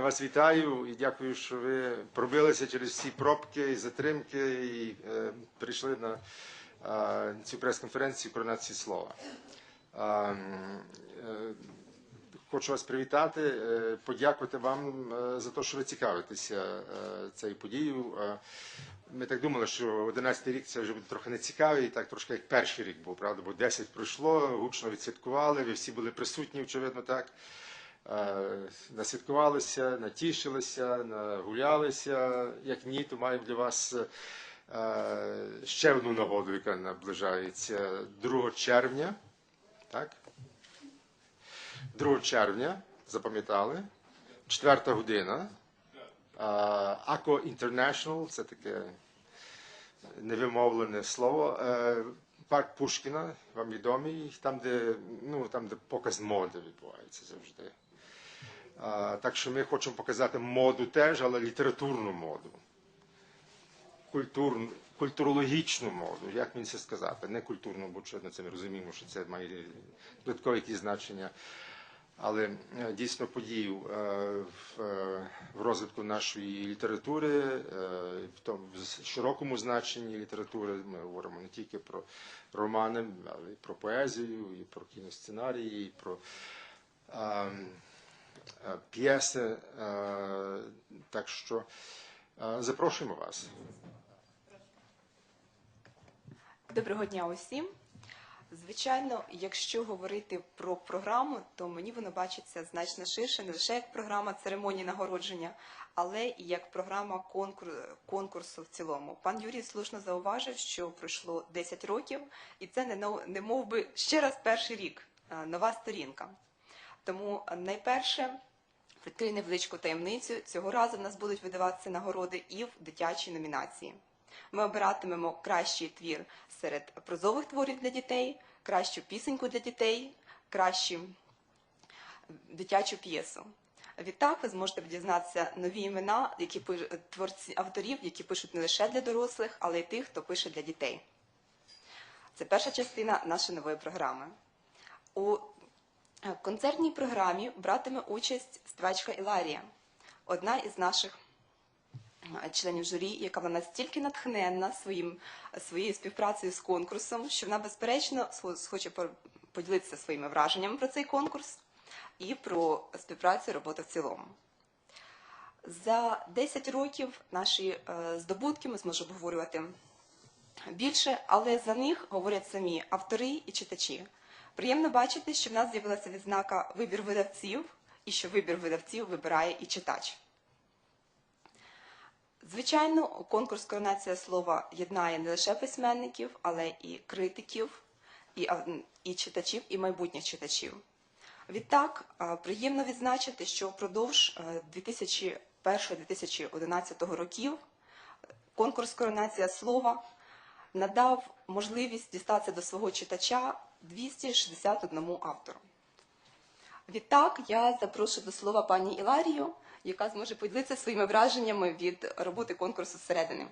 Я вас вітаю і дякую, що ви пробилися через всі пробки і затримки і е, прийшли на е, цю прес-конференцію коронації слова. М, е, Хочу вас привітати, е, подякувати вам е, за те, що ви цікавитеся е, цією подією. Е, Ми так думали, що 11 рік це вже буде трохи нецікавий, так трошки як перший рік був, правда, бо 10 пройшло, гучно відсвяткували, ви всі були присутні, очевидно, так. Е, Насвяткувалися, натішилися, нагулялися. Як ні, то маємо для вас е, ще одну нагоду, яка наближається 2 червня. Так? 2 червня, запам'ятали, 4 година. Ако International, це таке невимовлене слово. Е, Парк Пушкіна, вам відомий, там, де, ну, там, де показ моди відбувається завжди. Так що ми хочемо показати моду теж, але літературну моду. Культурну, культурологічну моду, як мені це сказати, не культурну, бо очевидно, це ми розуміємо, що це має додаткові якісь значення. Але е, дійсно подію е, в, е, розвитку нашої літератури, в тому в широкому значенні літератури. Ми говоримо не тільки про романи, але й про поезію, і про кіносценарії, і про е, е, п'єси. Е, так що е, запрошуємо вас. Доброго дня усім. Звичайно, якщо говорити про програму, то мені воно бачиться значно ширше, не лише як програма церемонії нагородження, але і як програма конкурсу в цілому. Пан Юрій слушно зауважив, що пройшло 10 років, і це не мов би ще раз перший рік, нова сторінка. Тому найперше відкрию невеличку таємницю. Цього разу в нас будуть видаватися нагороди і в дитячій номінації. Ми обиратимемо кращий твір серед прозових творів для дітей, кращу пісеньку для дітей, кращу дитячу п'єсу. Відтак ви зможете дізнатися нові імена, які творці авторів, які пишуть не лише для дорослих, але й тих, хто пише для дітей. Це перша частина нашої нової програми. У е, концертній програмі братиме участь співачка Іларія, одна із наших е, членів журі, яка вона настільки натхненна своїм, своєю співпрацею з конкурсом, що вона, безперечно, схо- хоче поділитися своїми враженнями про цей конкурс і про співпрацю і роботу в цілому. За 10 років наші е, здобутки ми зможемо обговорювати більше, але за них говорять самі автори і читачі. Приємно бачити, що в нас з'явилася відзнака вибір видавців, і що вибір видавців вибирає і читач. Звичайно, конкурс Коронація слова єднає не лише письменників, але і критиків, і, і читачів, і майбутніх читачів. Відтак, е, приємно відзначити, що впродовж е, 2001-2011 років конкурс Коронація слова надав можливість дістатися до свого читача 261 автору. Відтак я запрошую до слова пані Іларію, яка зможе поділитися своїми враженнями від роботи конкурсу зсередини.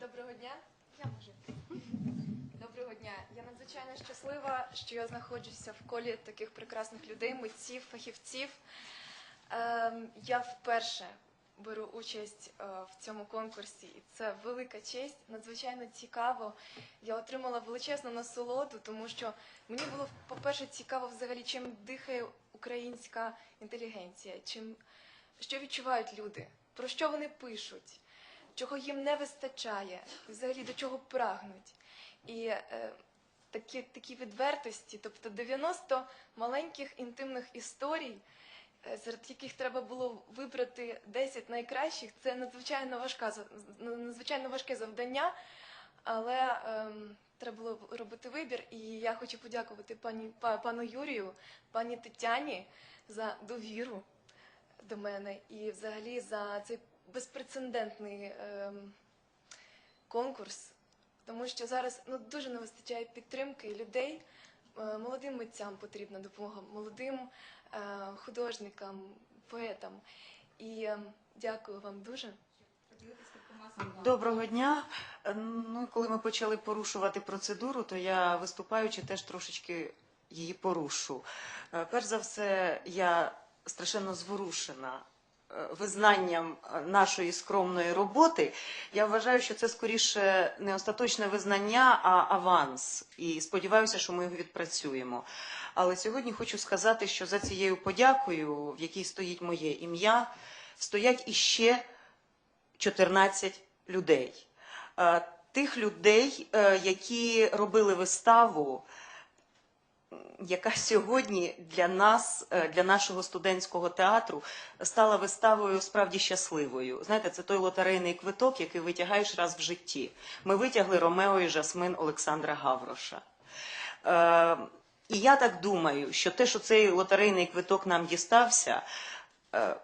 Доброго дня. Я можу. Доброго дня. Я надзвичайно щаслива, що я знаходжуся в колі таких прекрасних людей, митців, фахівців. Ем, я вперше беру участь е, в цьому конкурсі, і це велика честь, надзвичайно цікаво. Я отримала величезну насолоду, тому що мені було, по-перше, цікаво взагалі, чим дихає українська інтелігенція, чим, що відчувають люди, про що вони пишуть чого їм не вистачає, взагалі до чого прагнуть. І е, такі, такі відвертості, тобто 90 маленьких інтимних історій, серед яких треба було вибрати 10 найкращих, це надзвичайно важка надзвичайно важке завдання, але ем, треба було робити вибір. І я хочу подякувати пані па- пану Юрію, пані Тетяні за довіру до мене і взагалі за цей безпрецедентний ем, конкурс, тому що зараз ну, дуже не вистачає підтримки людей. Е, Молодим митцям потрібна допомога, молодим е, художникам, поетам. І ем, дякую вам дуже. Доброго дня. Е, Ну, коли ми почали порушувати процедуру, то я виступаючи теж трошечки її порушу. Е, Перш за все, я страшенно зворушена е, визнанням е, нашої скромної роботи. Я вважаю, що це скоріше не остаточне визнання, а аванс. І сподіваюся, що ми його відпрацюємо. Але сьогодні хочу сказати, що за цією подякою, в якій стоїть моє ім'я, стоять іще 14 людей. Е, Тих людей, е, які робили виставу, яка сьогодні для нас, е, для нашого студентського театру, стала виставою справді щасливою. Знаєте, це той лотерейний квиток, який витягаєш раз в житті. Ми витягли Ромео і Жасмин Олександра Гавроша. Е, і я так думаю, що те, що цей лотерейний квиток нам дістався, е,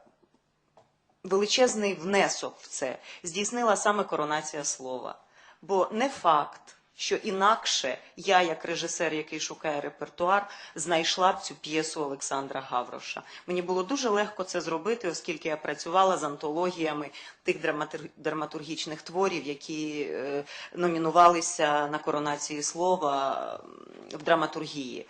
величезний внесок в це здійснила саме коронація слова. Бо не факт, що інакше я, як режисер, який шукає репертуар, знайшла б цю п'єсу Олександра Гавроша. Мені було дуже легко це зробити, оскільки я працювала з антологіями тих драматур- драматургічних творів, які е, номінувалися на коронації слова в драматургії.